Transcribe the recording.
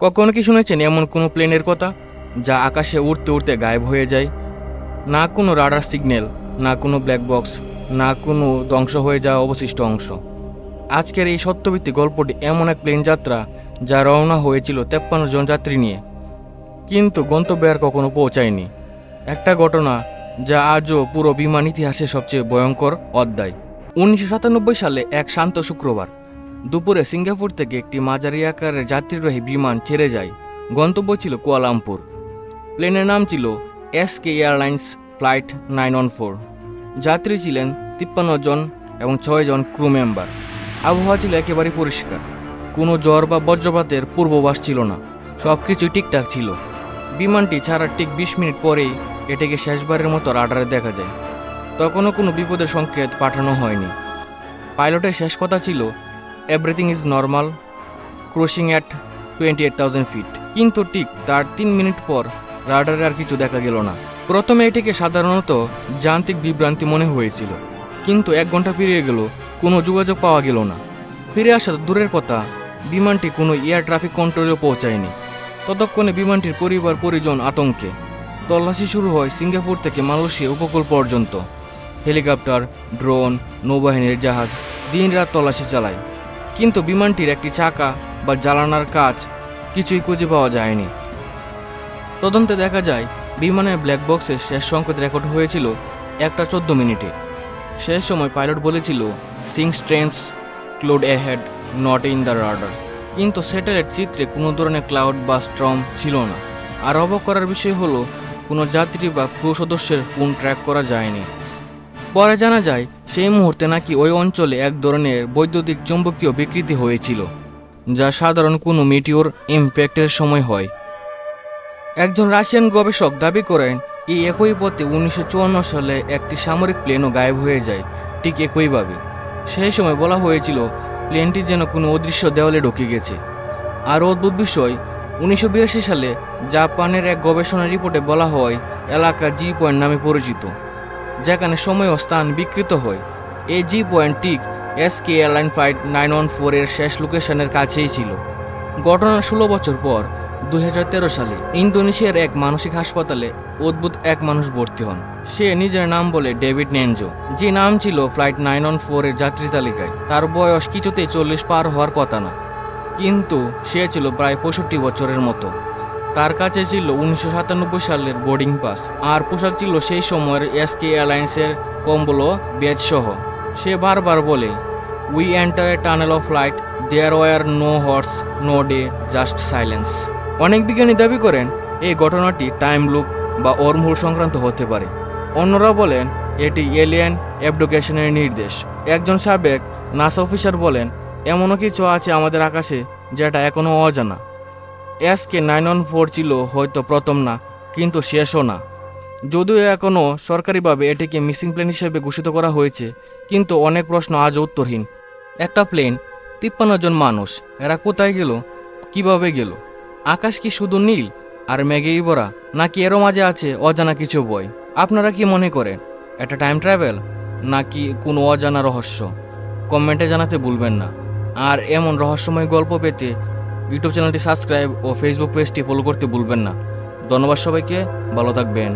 কখনো কি শুনেছেন এমন কোনো প্লেনের কথা যা আকাশে উড়তে উড়তে গায়েব হয়ে যায়? না কোনো রাডার সিগন্যাল, না কোনো ব্ল্যাক বক্স, না কোনো ধ্বংস হয়ে যাওয়া অবশিষ্ট অংশ। আজকের এই সত্যভিত্তিক গল্পটি এমন এক প্লেন যাত্রা যা রওনা হয়েছিল তেপ্পান্ন জন যাত্রী নিয়ে। কিন্তু গন্তব্যে আর কখনো পৌঁছায়নি। একটা ঘটনা যা আজও পুরো বিমান ইতিহাসে সবচেয়ে ভয়ঙ্কর অধ্যায়। উনিশশো সাতানব্বই সালে এক শান্ত শুক্রবার দুপুরে সিঙ্গাপুর থেকে একটি মাঝারি আকারের যাত্রীবাহী বিমান ছেড়ে যায়। গন্তব্য ছিল কুয়ালামপুর। প্লেনের নাম ছিল S K airlines flight nine one four যাত্রী ছিলেন তিপ্পান্ন জন এবং ছয় জন ক্রু মেম্বার আবহাওয়া ছিল একেবারে পরিষ্কার। কোনো জ্বর বা বজ্রপাতের পূর্ববাস ছিল না। সব কিছু ঠিকঠাক ছিল। বিমানটি ছাড়ার ঠিক বিশ মিনিট পরেই এটাকে শেষবারের মতো রাডারে দেখা যায়। তখনও কোনো বিপদের সংকেত পাঠানো হয়নি। পাইলটের শেষ কথা ছিল everything is normal crossing at twenty eight thousand feet কিন্তু ঠিক তার তিন মিনিট পর রাডারে আর কিছু দেখা গেল না। প্রথমে এটিকে সাধারণত যান্ত্রিক বিভ্রান্তি মনে হয়েছিল, কিন্তু এক ঘণ্টা পেরিয়ে গেল, কোনো যোগাযোগ পাওয়া গেল না। ফিরে আসা দূরের কথা, বিমানটি কোনো এয়ার ট্রাফিক কন্ট্রোলে পৌঁছায়নি। ততক্ষণে বিমানটির পরিবার, পরিজন, আতঙ্কে। তল্লাশি শুরু হয় সিঙ্গাপুর থেকে মালয়েশিয়া উপকূল পর্যন্ত। হেলিকপ্টার, ড্রোন, নৌবাহিনীর জাহাজ দিনরাত তল্লাশি চালায়। কিন্তু বিমানটির একটি চাকা বা জ্বালানার কাজ কিছুই খুঁজে পাওয়া যায়নি। তদন্তে দেখা যায়, বিমানের ব্ল্যাক বক্সের শেষ সংকেত রেকর্ড হয়েছিল একটা চোদ্দ মিনিটে। শেষ সময় পাইলট বলেছিল seeing strange cloud ahead not in the radar কিন্তু স্যাটেলাইট চিত্রে কোনো ধরনের ক্লাউড বা স্ট্রম ছিল না। আর অবাক করার বিষয় হলো, কোনো যাত্রী বা ক্রু সদস্যের ফোন ট্র্যাক করা যায়নি। পরে জানা যায় সেই মুহূর্তে নাকি ওই অঞ্চলে এক ধরনের বৈদ্যুতিক চুম্বকীয় বিকৃতি হয়েছিল, যা সাধারণ কোনো মিটিওর ইম্প্যাক্টের সময় হয়। একজন রাশিয়ান গবেষক দাবি করেন, এই একই পথে উনিশশো চুয়ান্ন সালে একটি সামরিক প্লেনও গায়েব হয়ে যায়, ঠিক একইভাবে। সেই সময় বলা হয়েছিল, প্লেনটি যেন কোনো অদৃশ্য দেওয়ালে ঢুকে গেছে। আর অদ্ভুত বিষয়, উনিশশো বিরাশি সালে জাপানের এক গবেষণা রিপোর্টে বলা হয়, এলাকা জি পয়েন্ট নামে পরিচিত। যেখানে সময় ও স্থান বিকৃত হয়। এই জি পয়েন্ট ঠিক S K airline flight nine one ফোরের শেষ লোকেশনের কাছেই ছিল। ঘটনার ষোলো বছর পর দু হাজার তেরো সালে ইন্দোনেশিয়ার এক মানসিক হাসপাতালে অদ্ভুত এক মানুষ ভর্তি হন। সে নিজের নাম বলে ডেভিড নেনজো, যে নাম ছিল ফ্লাইট নাইন ওয়ান ফোরের যাত্রী তালিকায়। তার বয়স কিছুতেই চল্লিশ পার হওয়ার কথা না। কিন্তু সে ছিল প্রায় পঁয়ষট্টি বছরের মতো। তার কাছে ছিল উনিশশো সাতানব্বই সালের বোর্ডিং পাস। আর পোশাক ছিল সেই সময়ের এসকে এয়ারলাইন্সের কম্বলো সহ। সে বারবার বলে we enter a tunnel of light there were no horse no day just silence অনেক বিজ্ঞানী দাবি করেন, এই ঘটনাটি টাইম লুপ বা ওর্মহোল সংক্রান্ত হতে পারে। অন্যরা বলেন, এটি এলিয়েন অ্যাবডোকেশনের নির্দেশ। একজন সাবেক নাসা অফিসার বলেন, এমনও কিছু আছে আমাদের আকাশে যেটা এখনও অজানা। এসকে নাইন ওয়ান ফোর ছিল হয়তো প্রথম না, কিন্তু শেষও না। যদিও এখনও সরকারিভাবে এটিকে মিসিং প্লেন হিসেবে ঘোষিত করা হয়েছে, কিন্তু অনেক প্রশ্ন আজ উত্তরহীন। একটা প্লেন, তিপ্পান্ন জন মানুষ, এরা কোথায় গেল? কীভাবে গেল? আকাশ কি শুধু নীল আর মেঘেই ভরা নাকি এরও মাঝে আছে অজানা কিছু বই আপনারা কি মনে করেন, এটা টাইম ট্রাভেল, নাকি কোনো অজানা রহস্য? কমেন্টে জানাতে ভুলবেন না। আর এমন রহস্যময় গল্প পেতে ইউটিউব চ্যানেলটি সাবস্ক্রাইব ও ফেসবুক পেজটি ফলো করতে ভুলবেন না। ধন্যবাদ সবাইকে ভালো থাকবেন।